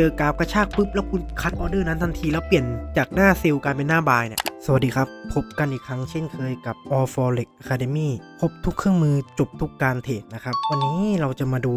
เจอกราฟกระชากปุ๊บแล้วคุณคัดออเดอร์นั้นทันทีแล้วเปลี่ยนจากหน้าเซลล์กลายเป็นหน้าบายเนี่ยสวัสดีครับ พบกันอีกครั้งเช่นเคยกับ All Forex Academy ครบทุกเครื่องมือจบทุกการเทรดนะครับ วันนี้เราจะมาดู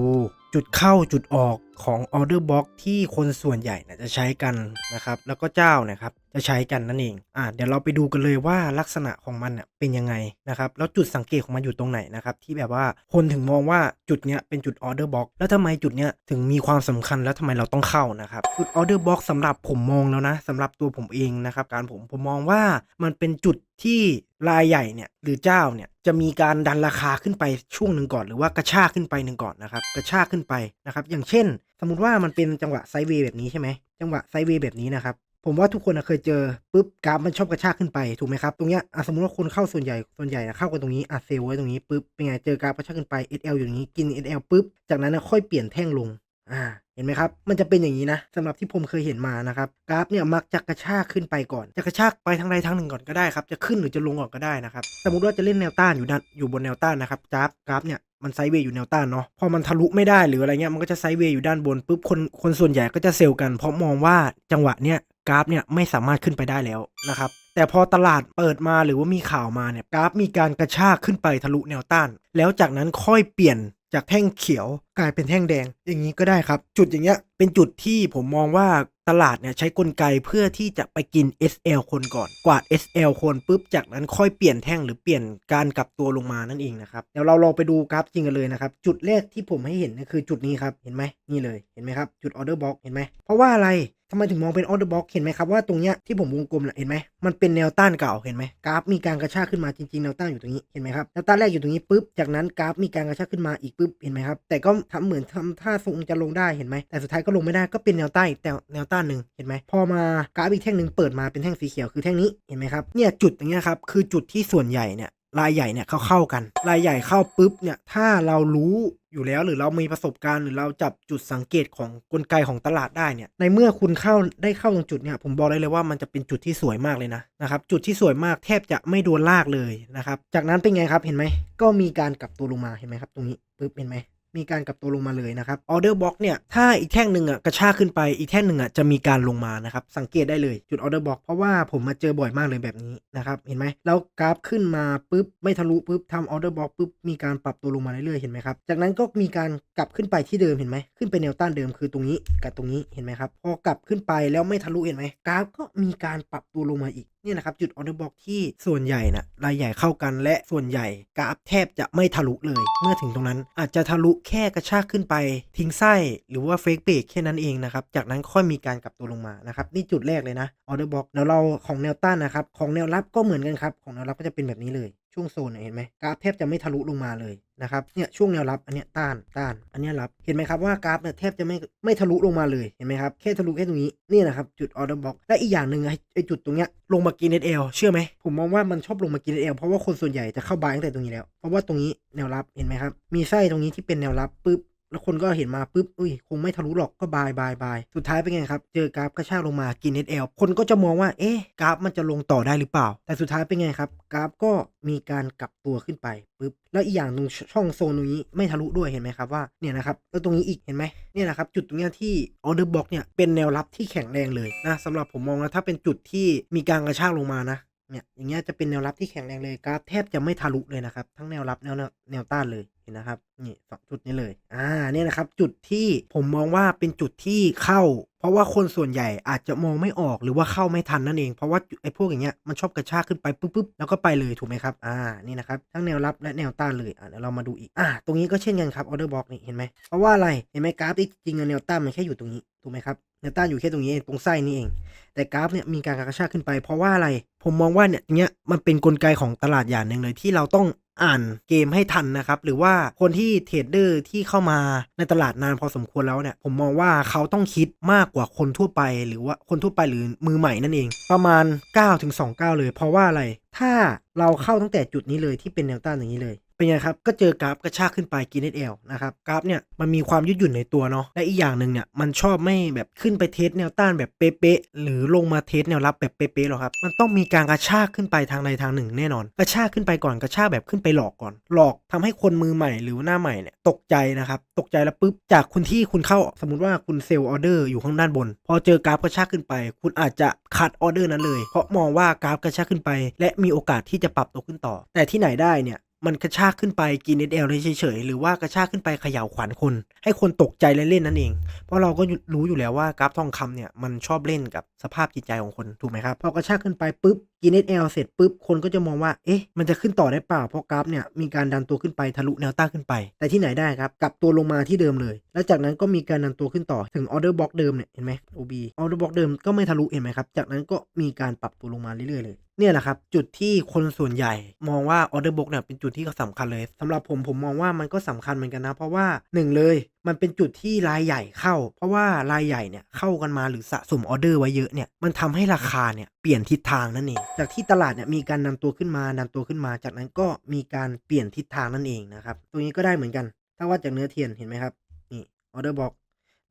จุดเข้าจุดออก ของ Order Box ที่คนส่วนใหญ่นี่ยจะใช้กันนะครับ แล้วก็เจ้านะครับจะใช้กันนั่นเองอ่าเดี๋ยวเราไปดูกันเลยว่าลักษณะของมันเน่ยเป็นยังไงนะครับ แล้วจุดสังเกตของมันอยู่ตรงไหนนะครับ ที่แบบว่าคนถึงมองว่าจุดเนี้ยเป็นจุด Order Box แล้วทำไมจุดเนี้ยถึงมีความสำคัญแล้วทำไมเราต้องเข้านะครับจุด Order Box สำหรับผมมองแล้วนะสำหรับตัวผมเองนะครับ การผมผมมองว่ามันเป็นจุดที่รายใหญ่เนี่ยหรือเจ้าเนี่ยจะมีการดันราคาขึ้นไปช่วงหนึ่งก่อน หรือว่ากระชากขึ้นไปหนึ่งก่อนนะครับกระชากขึ้นไปนะครับ อย่างเช่น สมมติว่ามันเป็นจังหวะไซเวย์แบบนี้ใช่ไหมจังหวะไซเวย์แบบนี้นะครับผมว่าทุกคนเคยเจอปุ๊บกราฟมันชอบกระชากขึ้นไปถูกไหมครับตรงเนี้ยสมมติว่าคนเข้าส่วนใหญ่ส่วนใหญ่อะเข้ากันตรงนี้อะเซลล์ไว้ตรงนี้ปุ๊บเป็นไงเจอกราฟกระชากขึ้นไป SL อยู่อย่างนี้กิน SL ปุ๊บจากนั้นนะค่อยเปลี่ยนแท่งลงอ่าเห็นไหมครับ มันจะเป็นอย่างนี้นะสำหรับที่ผมเคยเห็นมานะครับกราฟเนี่ยมักจะกระชากขึ้นไปก่อน จะกระชากไปทางใดทางหนึ่งก่อนก็ได้ครับจะขึ้นหรือจะลงก่อนก็ได้นะครับสมมติว่าจะเล่นแนวต้านอยู่ด้านอยู่บนแนวต้านนะครับกราฟกราฟเนี่ย มันไซด์เวย์อยู่แนวต้านเนาะพอมันทะลุไม่ได้หรืออะไรเงี้ยมันก็จะไซด์เวย์อยู่ด้านบนปุ๊บคนคนส่วนใหญ่ก็จะเซลล์กัน เพราะมองว่าจังหวะเนี้ยกราฟเนี่ยไม่สามารถขึ้นไปได้แล้วนะครับแต่พอตลาดเปิดมาหรือว่ามีข่าวมาเนี่ยกราฟมีการกระชากขึ้นไปทะลุแนวต้าน แล้วจากนั้นค่อยเปลี่ยนจากแท่งเขียวกลายเป็นแท่งแดง อย่างนี้ก็ได้ครับ จุดอย่างเงี้ยเป็นจุดที่ผมมองว่าตลาดเนี่ยใช้กลไกเพื่อที่จะไปกิน SL คนก่อน กวาด SL คนปุ๊บจากนั้นค่อยเปลี่ยนแท่งหรือเปลี่ยนการกลับตัวลงมานั่นเองนะครับเดี๋ยวเราลองไปดูกราฟจริงกันเลยนะครับจุดแรกที่ผมให้เห็นก็คือจุดนี้ครับเห็นไหมนี่เลยเห็นไหมครับจุด order box เห็นไหมเพราะว่าอะไรทำไมถึงมองเป็น order box เห็นไหมครับว่าตรงเนี้ยที่ผมวงกลมน่ะเห็นไหมมันเป็นแนวต้านเก่าเห็นไหมกราฟมีการกระชากขึ้นมาจริงๆแนวต้านอยู่ตรงนี้เห็นไหมครับแนวต้านแรกอยู่ตรงนี้ปุ๊บจากนั้นกราฟมีการกระชากขึ้นมาอีกปุ๊บเห็นไหมครับแต่ก็ทำเหมือนทำท่าทรงจะลงได้เห็นไหมแต่สุดท้ายก็ลงไม่ได้ก็เป็นแนวใต้แต่แนวต้านหนึ่งเห็นไหมพอมากราฟอีกแท่งหนึ่งเปิดมาเป็นแท่งสีเขียวคือแท่งนี้เห็นไหมครับเนี่ยจุดอย่างเงี้ยครับคือจุดที่ส่วนใหญ่เนี่ยรายใหญ่เนี่ยเขาเข้ากัน รายใหญ่เข้าปุ๊บเนี่ยถ้าเรารู้อยู่แล้วหรือเรามีประสบการณ์หรือเราจับจุดสังเกตของกลไกของตลาดได้เนี่ยในเมื่อคุณเข้าได้เข้าตรงจุดเนี่ยผมบอกได้เลยว่ามันจะเป็นจุดที่สวยมากเลยนะนะครับจุดที่สวยมากแทบจะไม่โดนลากเลยนะครับจากนั้นเป็นไงครับเห็นไหมก็มีการกลับตัวลงมาเห็นไหมครับตรงนี้ปุ๊บเห็นไหม มีการกลับตัวลงมาเลยนะครับออเดอร์บ็อกเนี่ยถ้าอีกแท่งหนึ่งอะกระชากขึ้นไปอีกแท่งหนึ่งอะจะมีการลงมานะครับสังเกตได้เลยจุดออเดอร์บ็อกเพราะว่าผมมาเจอบ่อยมากเลยแบบนี้นะครับเห็นไหมแล้วกราฟขึ้นมาปุ๊บไม่ทะลุปุ๊บทำออเดอร์บ็อกปุ๊บมีการปรับตัวลงมาเรื่อยๆเห็นไหมครับจากนั้นก็มีการกลับขึ้นไปที่เดิมเห็นไหมขึ้นไปแนวต้านเดิมคือตรงนี้กับตรงนี้เห็นไหมครับพอกลับขึ้นไปแล้วไม่ทะลุเห็นไหมกราฟก็มีการปรับตัวลงมาอีก นี่นะครับ จุดออเดอร์บ็อกที่ส่วนใหญ่นะรายใหญ่เข้ากันและส่วนใหญ่กราฟแทบจะไม่ทะลุเลย เมื่อถึงตรงนั้นอาจจะทะลุแค่กระชากขึ้นไป ทิ้งไส้หรือว่าเฟกเบรกแค่นั้นเองนะครับ จากนั้นค่อยมีการกลับตัวลงมานะครับนี่จุดแรกเลยนะออเดอร์บ็อกแล้วเราของแนวต้านนะครับของแนวรับก็เหมือนกันครับของแนวรับก็จะเป็นแบบนี้เลย ช่วงโซนเห็นไหมกราฟแทบจะไม่ทะลุลงมาเลยนะครับเนี่ยช่วงแนวรับอันเนี้ยต้านต้าน อันเนี้ยรับเห็นไหมครับว่ากราฟเนี่ยแทบจะไม่ไม่ทะลุลงมาเลยเห็นไหมครับแค่ทะลุแค่ตรงนี้นี่นะครับจุดออเดอร์บ็อกและอีกอย่างหนึ่งไอ้จุดตรงเนี้ยลงมากินเอเชื่อไหมผมมองว่ามันชอบลงมากินเอลเพราะว่าคนส่วนใหญ่จะเข้าบายตั้งแต่ตรงนี้แล้วเพราะว่าตรงนี้แนวรับเห็นไหมครับมีไส้ตรงนี้ที่เป็นแนวรับปุ๊บ แล้วคนก็เห็นมาปุ๊บอุ้ย คงไม่ทะลุหรอกก็บายบายบายสุดท้ายเป็นไงครับ เจอกราฟกระชากลงมากิน SL คนก็จะมองว่า เอ๊ะกราฟมันจะลงต่อได้หรือเปล่า แต่สุดท้ายเป็นไงครับ กราฟก็มีการกลับตัวขึ้นไปปุ๊บ แล้วอีกอย่างตรงช่องโซนตรงนี้ไม่ทะลุด้วยเห็นไหมครับว่าเนี่ยนะครับแล้วตรงนี้อีกเห็นไหมเนี่ยนะครับจุดตรงเนี้ยที่ออเดอร์บ็อกเนี่ยเป็นแนวรับที่แข็งแรงเลยนะสำหรับผมมองนะถ้าเป็นจุดที่มีการกระชากลงมานะเนี่ยอย่างเงี้ยจะเป็นแนวรับที่แข็งแรงเลยกราฟแทบจะไม่ทะลุเลยนะครับทั้งแนวรับแนวแนวต้านเลย นนะครับนี่สองจุดนี้เลย อ่าเนี่ยนะครับ จุดที่ผมมองว่าเป็นจุดที่เข้า เพราะว่าคนส่วนใหญ่อาจจะมองไม่ออกหรือว่าเข้าไม่ทันนั่นเอง เพราะว่าไอ้พวกอย่างเงี้ยมันชอบกระชากขึ้นไปปุ๊บปุ๊บแล้วก็ไปเลยถูกไหมครับ อ่านี่นะครับทั้งแนวรับและแนวต้านเลยอ่าเดี๋ยวเรามาดูอีกอ่าตรงนี้ก็เช่นกันครับออเดอร์บ็อกนี่เห็นไหมเพราะว่าอะไรเห็นไหมกราฟที่จริงๆแนวต้านมันแค่อยู่ตรงนี้ถูกไหมครับแนวต้านอยู่แค่ตรงนี้เองตรงไส้นี่เอง แต่กราฟเนี่ยมีการกระชากขึ้นไป เพราะว่าอะไร ผมมองว่าเนี่ยเนี้ยมันเป็นกลไกของตลาดอย่างหนึ่งเลยที่เราต้อง อ่านเกมให้ทันนะครับ หรือว่าคนที่เทรดเดอร์ที่เข้ามาในตลาดนานพอสมควรแล้วเนี่ย ผมมองว่าเขาต้องคิดมากกว่าคนทั่วไปหรือว่าคนทั่วไปหรือมือใหม่นั่นเอง ประมาณ9ถึง2 9เลย เพราะว่าอะไร ถ้าเราเข้าตั้งแต่จุดนี้เลยที่เป็นแนวต้านอย่างนี้เลย เป็นไงครับ ก็เจอกราฟกระชากขึ้นไปกินเอลนะครับกราฟเนี่ยมันมีความยืดหยุ่นในตัวเนาะและอีกอย่างหนึ่งเนี่ยมันชอบไม่แบบขึ้นไปเทสแนวต้านแบบเป๊ะๆหรือลงมาเทสแนวรับแบบเป๊ะๆหรอกครับมันต้องมีการกระชากขึ้นไปทางใดทางหนึ่งแน่นอน กระชากขึ้นไปก่อนกระชากแบบขึ้นไปหลอกก่อน หลอกทำให้คนมือใหม่หรือหน้าใหม่เนี่ยตกใจนะครับตกใจแล้วปุ๊บจากคุณที่คุณเข้าสมมติว่าคุณเซลล์ออเดอร์อยู่ข้างด้านบน พอเจอกราฟกระชากขึ้นไป คุณอาจจะคัดออเดอร์นั้นเลย เพราะมองว่ากราฟกระชากขึ้นไป และมีโอกาสที่จะปรับตัวขึ้นต่อ แต่ที่ไหนได้เนี่ย มันกระชากขึ้นไปกิน SL ได้เฉยๆหรือว่ากระชากขึ้นไปเขย่าขวัญคน ให้คนตกใจและเล่นนั่นเอง เพราะเราก็รู้อยู่แล้วว่ากราฟทองคำเนี่ยมันชอบเล่นกับสภาพจิตใจของคนถูกไหมครับพอกระชากขึ้นไปปุ๊บกิน SL เสร็จปุ๊บคนก็จะมองว่าเอ๊ะมันจะขึ้นต่อได้เปล่าเพราะกราฟเนี่ยมีการดันตัวขึ้นไปทะลุแนวต้านขึ้นไป แต่ที่ไหนได้ครับกลับตัวลงมาที่เดิมเลย แล้วจากนั้นก็มีการดันตัวขึ้นต่อถึงออเดอร์บล็อกเดิมเนี่ยเห็นไหม OB ออเดอร์บล็อกเดิมก็ไม่ทะลุเห็นไหมครับจากนั้นก็มีการปรับตัวลงมาเรื่อยๆเลย เนี่ยแหละครับ จุดที่คนส่วนใหญ่มองว่าออเดอร์บุ๊กเนี่ยเป็นจุดที่สำคัญเลยสำหรับผมผมมองว่ามันก็สำคัญเหมือนกันนะ เพราะว่าหนึ่งเลยมันเป็นจุดที่รายใหญ่เข้า เพราะว่ารายใหญ่เนี่ยเข้ากันมาหรือสะสมออเดอร์ไว้เยอะเนี่ยมันทำให้ราคาเนี่ยเปลี่ยนทิศทางนั่นเองจากที่ตลาดเนี่ยมีการนำตัวขึ้นมาดันตัวขึ้นมา จากนั้นก็มีการเปลี่ยนทิศทางนั่นเองนะครับตรงนี้ก็ได้เหมือนกัน ถ้าว่าจากเนื้อเทียนเห็นไหมครับนี่ออเดอร์บ็อก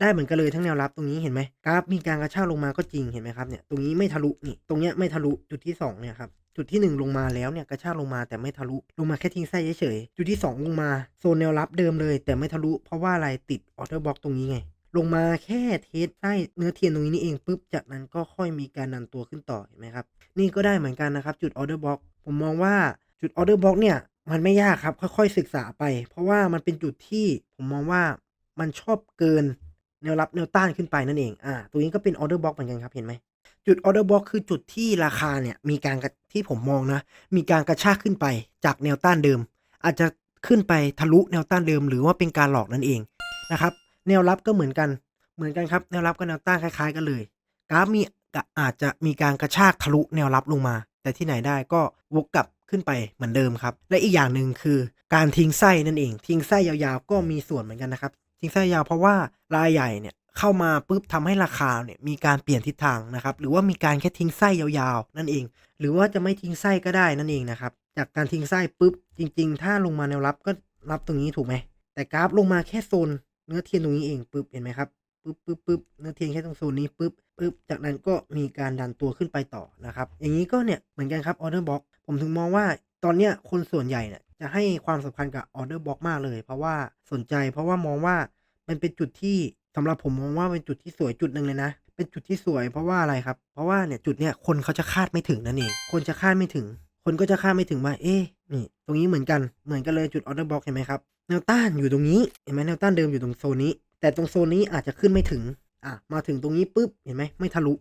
ได้เหมือนกันเลยทั้งแนวรับตรงนี้เห็นไหมกราฟมีการกระชากลงมาก็จริงเห็นไหมครับเนี่ยตรงนี้ไม่ทะลุนี่ตรงเนี้ยไม่ทะลุจุดที่สองเนี่ยครับจุดที่หนึ่งลงมาแล้วเนี่ยกระชากลงมาแต่ไม่ทะลุลงมาแค่ทิ้งไส้เฉยๆจุดที่สองลงมาโซนแนวรับเดิมเลย แต่ไม่ทะลุเพราะว่าอะไรติดออเดอร์บ็อกตรงนี้ไงลงมาแค่เทสไส้เนื้อเทียนตรงนี้นี่เองปุ๊บจากนั้นก็ค่อยมีการดันตัวขึ้นต่อเห็นไหมครับนี่ก็ได้เหมือนกันนะครับจุดออเดอร์บ็อกผมมองว่าจุดออเดอร์บ็อกเนี่ยมันไม่ยากครับค่อยๆศึกษาไป เพราะว่ามันเป็นจุดที่ผมมองว่ามันชอบเกิน แนวรับแนวต้านขึ้นไปนั่นเองอ่าตรงนี้ก็เป็นออเดอร์บล็อกเหมือนกันครับเห็นไหมจุดออเดอร์บล็อกคือจุดที่ราคาเนี่ยมีการที่ผมมองนะ มีการกระชากขึ้นไปจากแนวต้านเดิม อาจจะขึ้นไปทะลุแนวต้านเดิม หรือว่าเป็นการหลอกนั่นเองนะครับแนวรับก็เหมือนกันเหมือนกันครับแนวรับกับแนวต้านคล้ายๆกันเลยกราฟมีอาจจะมีการกระชากทะลุแนวรับลงมา แต่ที่ไหนได้ก็วกกลับขึ้นไปเหมือนเดิมครับ และอีกอย่างหนึ่งคือการทิ้งไส้นั่นเอง ทิ้งไส้ยาวๆ ก็มีส่วนเหมือนกันนะครับ ทิ้งไส้ยาวเพราะว่ารายใหญ่เนี่ยเข้ามาปุ๊บทำให้ราคาเนี่ยมีการเปลี่ยนทิศทางนะครับ หรือว่ามีการแค่ทิ้งไส้ยาวๆ นั่นเอง หรือว่าจะไม่ทิ้งไส้ก็ได้นั่นเองนะครับ จากการทิ้งไส้ปุ๊บจริง ๆ ถ้าลงมาแนวรับก็รับตรงนี้ถูกไหมแต่กราฟลงมาแค่โซนเนื้อเทียนตรงนี้เองปุ๊บเห็นไหมครับปุ๊บปุ๊บปุ๊บเนื้อเทียนแค่ตรงโซนนี้ปุ๊บปุ๊บจากนั้นก็มีการดันตัวขึ้นไปต่อนะครับ อย่างนี้ก็เนี่ยเหมือนกันครับออเดอร์บ็อกผมถึงมองว่าตอนเนี้ยคนส่วนใหญ่เนี่ย จะให้ความสำคัญกับออเดอร์บ็อกมากเลย เพราะว่าสนใจ เพราะว่ามองว่ามันเป็นจุดที่สำหรับผมมองว่าเป็นจุดที่สวยจุดหนึ่งเลยนะ เป็นจุดที่สวยเพราะว่าอะไรครับ เพราะว่าเนี่ยจุดเนี้ยคนเขาจะคาดไม่ถึงนั่นเองคนจะคาดไม่ถึง คนก็จะคาดไม่ถึงว่าเอ๊ะนี่ตรงนี้เหมือนกันเหมือนกันเลยจุดออเดอร์บ็อกเห็นไหมครับแนวต้านอยู่ตรงนี้เห็นไหมแนวต้านเดิมอยู่ตรงโซนนี้ แต่ตรงโซนนี้อาจจะขึ้นไม่ถึงอะมาถึงตรงนี้ปุ๊บเห็นไหมไม่ทะลุ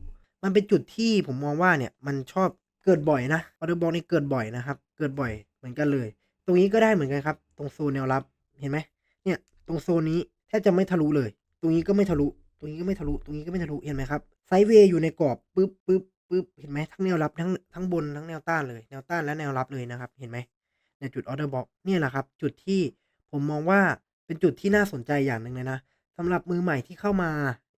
มันเป็นจุดที่ผมมองว่าเนี่ยมันชอบเกิดบ่อยนะออเดอร์บ็อกนี่เกิดบ่อยนะครับ เกิดบ่อยเหมือนกันเลย รงนี้ก็ได้เหมือนกันครับ ตรงโซนแนวรับเห็นไหมเนี่ย ตรงโซนนี้แทบจะไม่ทะลุเลย ตรงนี้ก็ไม่ทะลุ ตรงนี้ก็ไม่ทะลุ ตรงนี้ก็ไม่ทะลุ เห็นไหมครับ ไซด์เวย์อยู่ในกรอบปุ๊บปุ๊บปุ๊บ เห็นไหมทั้งแนวรับทั้งทั้งบนทั้งแนวต้านเลย แนวต้านและแนวรับเลยนะครับ เห็นไหมในจุดออเดอร์บ็อกเนี่ยแหละครับ จุดที่ผมมองว่าเป็นจุดที่น่าสนใจอย่างหนึ่งเลยนะสำหรับมือใหม่ที่เข้ามา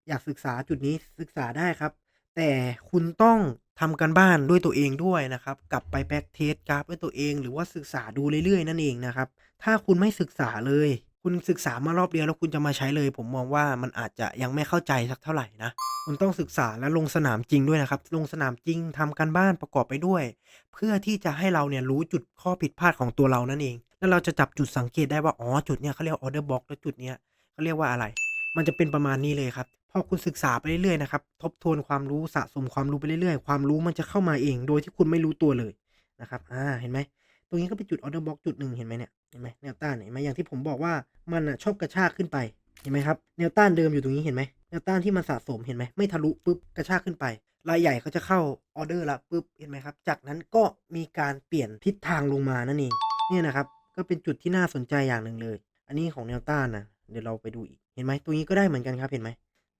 อยากศึกษาจุดนี้ศึกษาได้ครับ แต่คุณต้องทำกันบ้านด้วยตัวเองด้วยนะครับ กลับไปแบ็กเทสกราฟด้วยตัวเอง หรือว่าศึกษาดูเรื่อยๆ นั่นเองนะครับ ถ้าคุณไม่ศึกษาเลย คุณศึกษามารอบเดียวแล้วคุณจะมาใช้เลย ผมมองว่ามันอาจจะยังไม่เข้าใจสักเท่าไหร่นะคุณต้องศึกษาและลงสนามจริงด้วยนะครับ ลงสนามจริงทำกันบ้านประกอบไปด้วย เพื่อที่จะให้เราเนี่ยรู้จุดข้อผิดพลาดของตัวเรานั่นเอง แล้วเราจะจับจุดสังเกตได้ว่า อ๋อ จุดเนี้ยเขาเรียกออเดอร์บ็อกแล้วจุดเนี้ยเขาเรียกว่าอะไร มันจะเป็นประมาณนี้เลยครับ พอคุณศึกษาไปเรื่อยๆนะครับทบทวนความรู้สะสมความรู้ไปเรื่อยๆ ความรู้มันจะเข้ามาเอง โดยที่คุณไม่รู้ตัวเลยนะครับอ่าเห็นไหมตรงนี้ก็เป็นจุดออเดอร์บ็อกจุดหนึ่งเห็นไหมเนี่ยเห็นไหมแนวต้านเห็นไหมอย่างที่ผมบอกว่ามันอะชอบกระชากขึ้นไปเห็นไหมครับแนวต้านเดิมอยู่ตรงนี้เห็นไหมแนวต้านที่มันสะสมเห็นไหมไม่ทะลุปุ๊บกระชากขึ้นไปรายใหญ่เขาจะเข้าออเดอร์ละปุ๊บเห็นไหมครับ จากนั้นก็มีการเปลี่ยนทิศทางลงมานั่นเองเนี่ยนะครับก็เป็นจุดที่น่าสนใจอย่างหนึ่งเลย อันนี้ของแนวต้านนะเดี๋ยวเราไปดูอีกเห็นไหมตรงนี้ก็ได้เหมือนกันครับเห็นไหม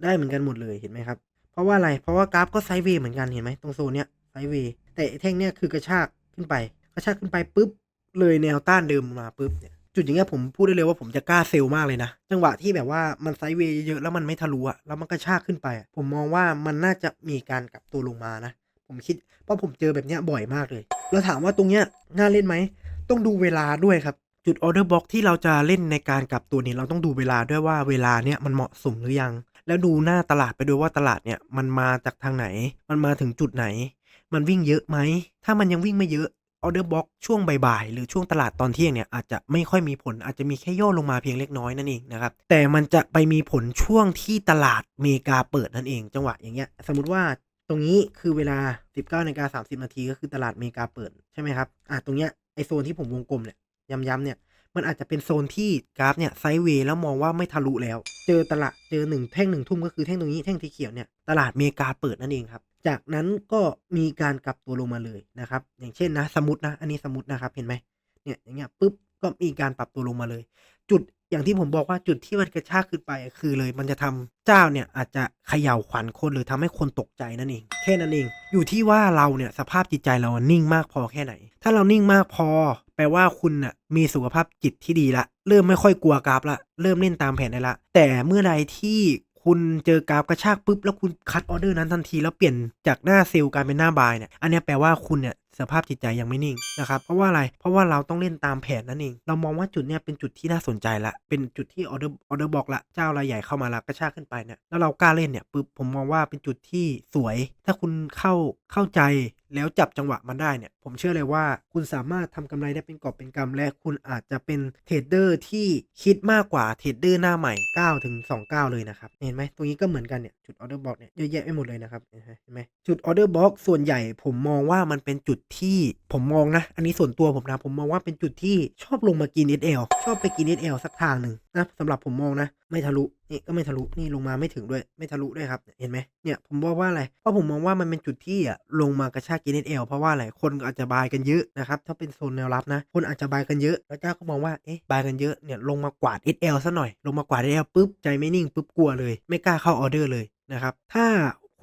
ได้เหมือนกันหมดเลยเห็นไหมครับ เพราะว่าอะไร เพราะว่ากราฟก็ไซด์เวย์เหมือนกันเห็นไหมตรงโซนเนี้ยไซด์เวย์แต่แท่งเนี้ยคือกระชากขึ้นไป กระชากขึ้นไปปุ๊บเลยแนวต้านเดิมมาปุ๊บเนี่ยจุดอย่างเงี้ยผมพูดได้เลยว่าผมจะกล้าเซลมากเลยนะ จังหวะที่แบบว่ามันไซด์เวย์เยอะแล้วมันไม่ทะลุอะแล้วมันกระชากขึ้นไป ผมมองว่ามันน่าจะมีการกลับตัวลงมานะ ผมคิดเพราะผมเจอแบบเนี้ยบ่อยมากเลยแล้วถามว่าตรงเนี้ยน่าเล่นไหมต้องดูเวลาด้วยครับ จุดออเดอร์บ็อกที่เราจะเล่นในการกลับตัวนี้เราต้องดูเวลาด้วยว่าเวลาเนี่ยมันเหมาะสมหรือยัง แล้วดูหน้าตลาดไปด้วยว่าตลาดเนี่ยมันมาจากทางไหน มันมาถึงจุดไหน มันวิ่งเยอะไหม ถ้ามันยังวิ่งไม่เยอะออเดอร์บ็อกช่วงบ่ายๆหรือช่วงตลาดตอนเที่ยงเนี่ยอาจจะไม่ค่อยมีผลอาจจะมีแค่ย่อลงมาเพียงเล็กน้อยนั่นเองนะครับแต่มันจะไปมีผลช่วงที่ตลาดเมกาเปิดนั่นเอง จังหวะอย่างเงี้ยสมมติว่าตรงนี้คือเวลา 19นาฬิกา30 นาทีก็คือตลาดเมกาเปิดใช่ไหมครับอะตรงเนี้ยไอโซนที่ผมวงกลมเนี่ย ย้ำๆเนี่ย มันอาจจะเป็นโซนที่กราฟเนี่ยไซด์เวย์แล้วมองว่าไม่ทะลุแล้ว เจอตลาดเจอหนึ่งแท่งหนึ่งทุ่มก็คือแท่งตรงนี้แท่งที่เขียวเนี่ยตลาดเมกาเปิดนั่นเองครับ จากนั้นก็มีการกลับตัวลงมาเลยนะครับ อย่างเช่นนะสมมตินะ อันนี้สมมตินะครับเห็นไหมเนี่ยอย่างเงี้ยปุ๊บก็มีการปรับตัวลงมาเลย จุด อย่างที่ผมบอกว่าจุดที่มันกระชากขึ้นไปคือเลยมันจะทำเจ้าเนี่ยอาจจะเขย่าขวัญคนหรือทำให้คนตกใจนั่นเอง แค่นั้นเอง อยู่ที่ว่าเราเนี่ยสภาพจิตใจเรานิ่งมากพอแค่ไหน ถ้าเรานิ่งมากพอ แปลว่าคุณน่ะมีสุขภาพจิตที่ดีละ เริ่มไม่ค่อยกลัวกราฟละ เริ่มเล่นตามแผนได้ละ แต่เมื่อใดที่คุณเจอกราฟกระชากปุ๊บแล้วคุณคัดออเดอร์นั้นทันทีแล้วเปลี่ยนจากหน้าเซลล์กลายเป็นหน้าบายเนี่ยอันนี้แปลว่าคุณเนี่ย สภาพจิตใจยังไม่นิ่งนะครับ เพราะว่าอะไร เพราะว่าเราต้องเล่นตามแผนนั่นเอง เรามองว่าจุดเนี้ยเป็นจุดที่น่าสนใจละ เป็นจุดที่ออเดอร์ออเดอร์บอกละ เจ้ารายใหญ่เข้ามาละกระชากขึ้นไปเนี่ย แล้วเรากล้าเล่นเนี่ยปุ๊บผมมองว่าเป็นจุดที่สวย ถ้าคุณเข้าเข้าใจแล้วจับจังหวะมันได้เนี่ย ผมเชื่อเลยว่าคุณสามารถทำกำไรได้เป็นกอบเป็นกำและคุณอาจจะเป็นเทรดเดอร์ที่คิดมากกว่าเทรดเดอร์หน้าใหม่9ถึง29 เลยนะครับ เห็นไหมตรงนี้ก็เหมือนกันเนี่ยจุดออเดอร์บอกเนี่ยเยอะแยะไปหมดเลยนะครับเห็นไหมจุดออเดอร์บอกส่วนใหญ่ผมมองว่ามันเป็นจุดที่ผมมองนะ อันนี้ส่วนตัวผมนะ ผมมองว่าเป็นจุดที่ชอบลงมากิน SL ชอบไปกิน SL สักทางหนึ่งนะสำหรับผมมองนะ ไม่ทะลุนี่ก็ไม่ทะลุนี่ลงมาไม่ถึงด้วยไม่ทะลุด้วยครับเห็นไหมเนี่ยผมบอกว่าอะไรเพราะผมมองว่ามันเป็นจุดที่อะลงมากระชากกิน SL เอเพราะว่าอะไรคนอาจจะบายกันเยอะนะครับถ้าเป็นโซนแนวรับนะ คนอาจจะบายกันเยอะ แล้วเจ้าก็มองว่าเอ๊ะบายกันเยอะเนี่ยลงมากวาด SL ซะหน่อยลงมากวาด SL ปุ๊บใจไม่นิ่งปุ๊บกลัวเลย ไม่กล้าเข้าออเดอร์เลยนะครับถ้า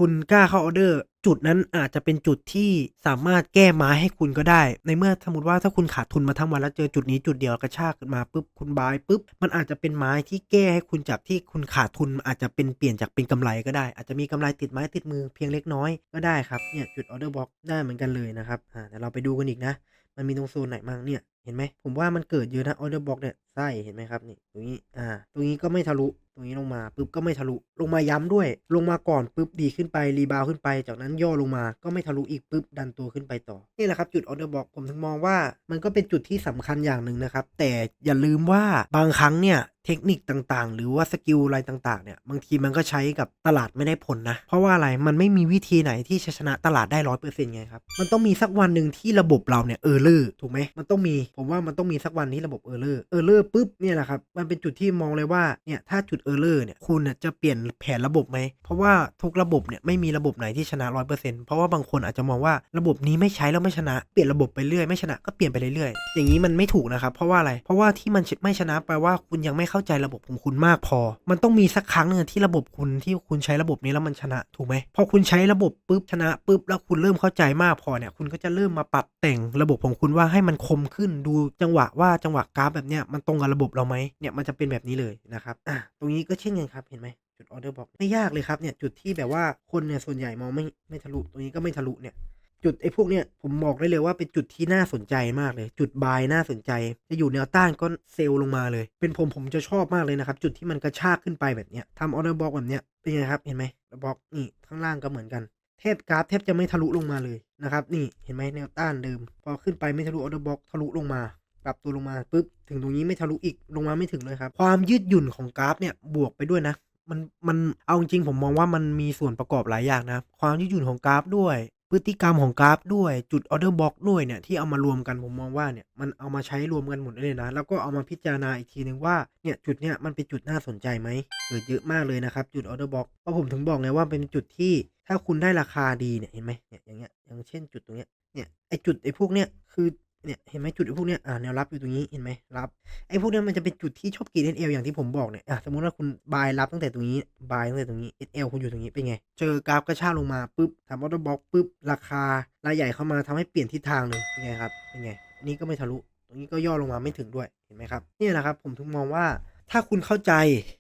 คุณกล้าเข้าออเดอร์ จุดนั้นอาจจะเป็นจุดที่สามารถแก้ไม้ให้คุณก็ได้ ในเมื่อสมมติว่าถ้าคุณขาดทุนมาทั้งวันแล้วเจอจุดนี้จุดเดียวกระชากขึ้นมาปุ๊บคุณบายปุ๊บมันอาจจะเป็นไม้ที่แก้ให้คุณจากที่คุณขาดทุนอาจจะเป็นเปลี่ยนจากเป็นกำไรก็ได้ อาจจะมีกำไรติดไม้ติดมือเพียงเล็กน้อยก็ได้ครับเนี่ยจุดออเดอร์บล็อกได้เหมือนกันเลยนะครับอ่าเดี๋ยวเราไปดูกันอีกนะ มันมีตรงโซนไหนบ้างเนี่ยเห็นไหมผมว่ามันเกิดเยอะนะออเดอร์บล็อกเนี่ยไส้เห็นไหมครับนี่ตรงนี้อ่าตรงนี้ก็ไม่ทะลุ รงนี้ลงมาปุ๊บก็ไม่ทะลุลงมาย้ำด้วย ลงมาก่อนปุ๊บดีขึ้นไปรีบาวขึ้นไป จากนั้นย่อลงมาก็ไม่ทะลุอีกปุ๊บดันตัวขึ้นไปต่อนี่แหละครับจุดออเดอร์บ็อกผมถึงมองว่ามันก็เป็นจุดที่สำคัญอย่างหนึ่งนะครับแต่อย่าลืมว่าบางครั้งเนี่ยเทคนิคต่างๆ หรือว่าสกิลอะไรต่างๆ เนี่ย บางทีมันก็ใช้กับตลาดไม่ได้ผลนะ เพราะว่าอะไร มันไม่มีวิธีไหนที่จะชนะตลาดได้ร้อยเปอร์เซ็นต์ไงครับ มันต้องมีสักวันหนึ่งที่ระบบเราเนี่ยเออร์เลอร์ถูกไหม มันต้องมี ผมว่ามันต้องมีสักวันที่ระบบเออร์เลอร์ เออร์เลอร์ปุ๊บเนี่ยแหละครับ มันเป็นจุดที่มองเลยว่า เนี่ยถ้าจุดเออร์เลอร์เนี่ย คุณน่ะจะเปลี่ยนแผนระบบไหม เพราะว่าทุกระบบเนี่ยไม่มีระบบไหนที่ชนะร้อยเปอร์เซ็นต์เพราะว่าบางคนอาจจะมองว่าระบบนี้ไม่ใช้แล้วไม่ชนะ เปลี่ยนระบบไปเรื่อยไม่ชนะก็เปลี่ยนไปเรื่อยๆอย่างนี้มันไม่ถูกนะครับเพราะว่าอะไรเพราะว่าที่มันไม่ชนะแปลว่าคุณยังไม่เข้าใจระบบของคุณมากพอ มันต้องมีสักครั้งหนึ่งที่ระบบคุณที่คุณใช้ระบบนี้แล้วมันชนะถูกไหมพอคุณใช้ระบบปุ๊บชนะปุ๊บแล้วคุณเริ่มเข้าใจมากพอเนี่ยคุณก็จะเริ่มมาปรับแต่งระบบของคุณว่าให้มันคมขึ้นดูจังหวะว่าจังหวะกราฟแบบเนี้ยมันตรงกับระบบเราไหมเนี่ยมันจะเป็นแบบนี้เลยนะครับอะตรงนี้ก็เช่นกันครับเห็นไหมจุดออเดอร์บอกไม่ยากเลยครับเนี่ยจุดที่แบบว่าคนเนี่ยส่วนใหญ่มองไม่ไม่ทะลุตรงนี้ก็ไม่ทะลุเนี่ย จุดไอ้พวกเนี้ยผมบอกได้เลยว่าเป็นจุดที่น่าสนใจมากเลย จุดบายน่าสนใจ จะอยู่แนวต้านก็เซลล์ลงมาเลย เป็นผมผมจะชอบมากเลยนะครับ จุดที่มันกระชากขึ้นไปแบบเนี้ยทำออเดอร์บล็อกแบบเนี้ยเป็นไงครับเห็นไหมบล็อกนี่ข้างล่างก็เหมือนกันแทบกราฟแทบจะไม่ทะลุลงมาเลยนะครับ นี่เห็นไหมแนวต้านเดิม พอขึ้นไปไม่ทะลุออเดอร์บล็อกทะลุลงมาปรับตัวลงมาปุ๊บถึงตรงนี้ไม่ทะลุอีกลงมาไม่ถึงเลยครับ ความยืดหยุ่นของกราฟเนี่ยบวกไปด้วยนะมันมันเอาจริงผมมองว่ามันมีส่วนประกอบหลายอย่างนะ ความยืดหยุ่นของกราฟด้วย พฤติกรรมของกราฟด้วยจุดออเดอร์บล็อกด้วยเนี่ยที่เอามารวมกันผมมองว่าเนี่ยมันเอามาใช้รวมกันหมดเลยนะ แล้วก็เอามาพิจารณาอีกทีนึงว่าเนี่ยจุดเนี่ยมันเป็นจุดน่าสนใจไหมเกิดเยอะมากเลยนะครับจุดออเดอร์บล็อกเพราะผมถึงบอกไงว่าเป็นจุดที่ถ้าคุณได้ราคาดีเนี่ยเห็นไหมเนี่ยอย่างเงี้ยอย่างเช่นจุดตรงเนี้ยเนี่ยไอจุดไอพวกเนี้ยคือ เนี่ยเห็นไหมจุดไอพวกเนี้ยอ่าแนวรับอยู่ตรงนี้เห็นไหมรับไอ้พวกเนี้ยมันจะเป็นจุดที่ชอบกิน SL อย่างที่ผมบอกเนี่ยอะสมมติว่าคุณบายรับตั้งแต่ตรงนี้บายตั้งแต่ตรงนี้ SL คุณอยู่ตรงนี้เป็นไง เจอกราฟกระชากลงมาปุ๊บทำออเดอร์บล็อกปุ๊บราคารายใหญ่เข้ามาทำให้เปลี่ยนทิศทางเลยเป็นไงครับเป็นไงนี่ก็ไม่ทะลุตรงนี้ก็ย่อลงมาไม่ถึงด้วยเห็นไหมครับนี่แหละครับผมถึงมองว่า ถ้าคุณเข้าใจ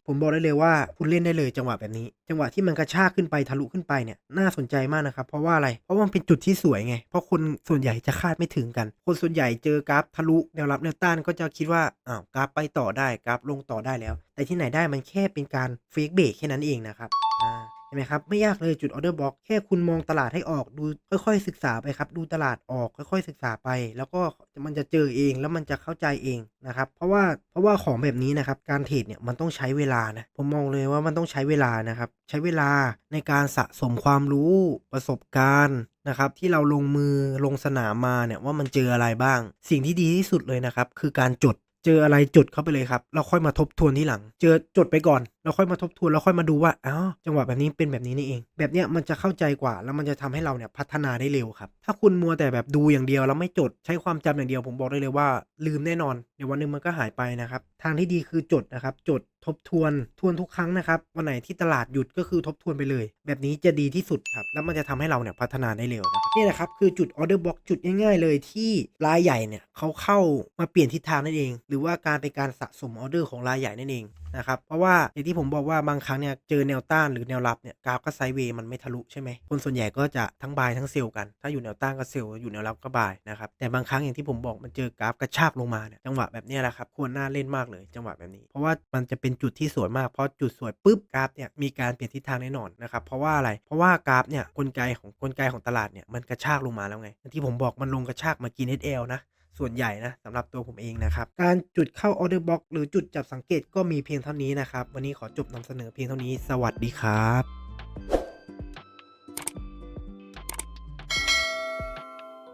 ผมบอกได้เลยว่าคุณเล่นได้เลยจังหวะแบบนี้ จังหวะที่มันกระชากขึ้นไปทะลุขึ้นไปเนี่ยน่าสนใจมากนะครับ เพราะว่าอะไร เพราะว่ามันเป็นจุดที่สวยไง เพราะคนส่วนใหญ่จะคาดไม่ถึงกัน คนส่วนใหญ่เจอกราฟทะลุแนวรับแนวต้านก็จะคิดว่าอ้าวกราฟไปต่อได้กราฟลงต่อได้แล้ว แต่ที่ไหนได้มันแค่เป็นการเฟกเบรกแค่นั้นเองนะครับอ่า ห็นไหมครับไม่ยากเลยจุดออเดอร์บล็อกแค่คุณมองตลาดให้ออกดูค่อยๆศึกษาไปครับ ดูตลาดออกค่อยๆศึกษาไป แล้วก็มันจะเจอเองแล้วมันจะเข้าใจเองนะครับเพราะว่าเพราะว่าของแบบนี้นะครับการเทรดเนี่ยมันต้องใช้เวลานะผมมองเลยว่ามันต้องใช้เวลานะครับใช้เวลาในการสะสมความรู้ประสบการณ์นะครับที่เราลงมือลงสนามมาเนี่ยว่ามันเจออะไรบ้าง สิ่งที่ดีที่สุดเลยนะครับคือการจดเจออะไรจดเข้าไปเลยครับเราค่อยมาทบทวนที่หลัง เจอจดไปก่อนเราค่อยมาทบทวนแล้วค่อยมาดูว่าอ้าวจังหวะแบบนี้เป็นแบบนี้นี่เอง แบบเนี้ยมันจะเข้าใจกว่า แล้วมันจะทำให้เราเนี่ยพัฒนาได้เร็วครับ ถ้าคุณมัวแต่แบบดูอย่างเดียวแล้วไม่จดใช้ความจำอย่างเดียวผมบอกได้เลยว่า ลืมแน่นอนเดี๋ยววันหนึงมันก็หายไปนะครับทางที่ดีคือจดนะครับจดทบทวนทวนทุกครั้งนะครับวันไหนที่ตลาดหยุดก็คือทบทวนไปเลย แบบนี้จะดีที่สุดครับแล้วมันจะทำให้เราเนี่ยพัฒนาได้เร็วนะครับนี่แหละครับคือจุดออเดอร์บล็อกจุดง่ายๆเลยที่รายใหญ่เนี่ยเขาเข้ามาเปลี่ยนทิศทางนั่นเอง หรือว่าการเป็นการสะสมออเดอร์ของรายใหญ่นั่นเองนะครับ เพราะว่าอย่างที่ผมบอกว่าบางครั้งเนี่ยเจอแนวต้านหรือแนวรับเนี่ยกราฟก็ไซด์เวย์มันไม่ทะลุใช่ไหมคนส่วนใหญ่ก็จะทั้งบายทั้งเซลล์กัน ถ้าอยู่แนวต้านก็เซลล์อยู่แนวรับก็บายนะครับแต่บางครั้งอย่างที่ผมบอกมันเจอกราฟกระชากลงมาเนี่ยจังหวะแบบนี้แหละครับควรน่าเล่นมากเลยจังหวะแบบนี้ เพราะว่ามันจะเป็นจุดที่สวยมากเพราะจุดสวยปุ๊บกราฟเนี่ยมีการเปลี่ยนทิศทางแน่นอนนะครับเพราะว่าอะไรเพราะว่ากราฟเนี่ยกลไกของกลไกของตลาดเนี่ยมันกระชากลงมาแล้วไงอย่างที่ผมบอกมันลงกระชากมากิน SL นะ ส่วนใหญ่นะสำหรับตัวผมเองนะครับ การจุดเข้าออเดอร์บ็อกหรือจุดจับสังเกตก็มีเพียงเท่านี้นะครับ วันนี้ขอจบนำเสนอเพียงเท่านี้ สวัสดีครับ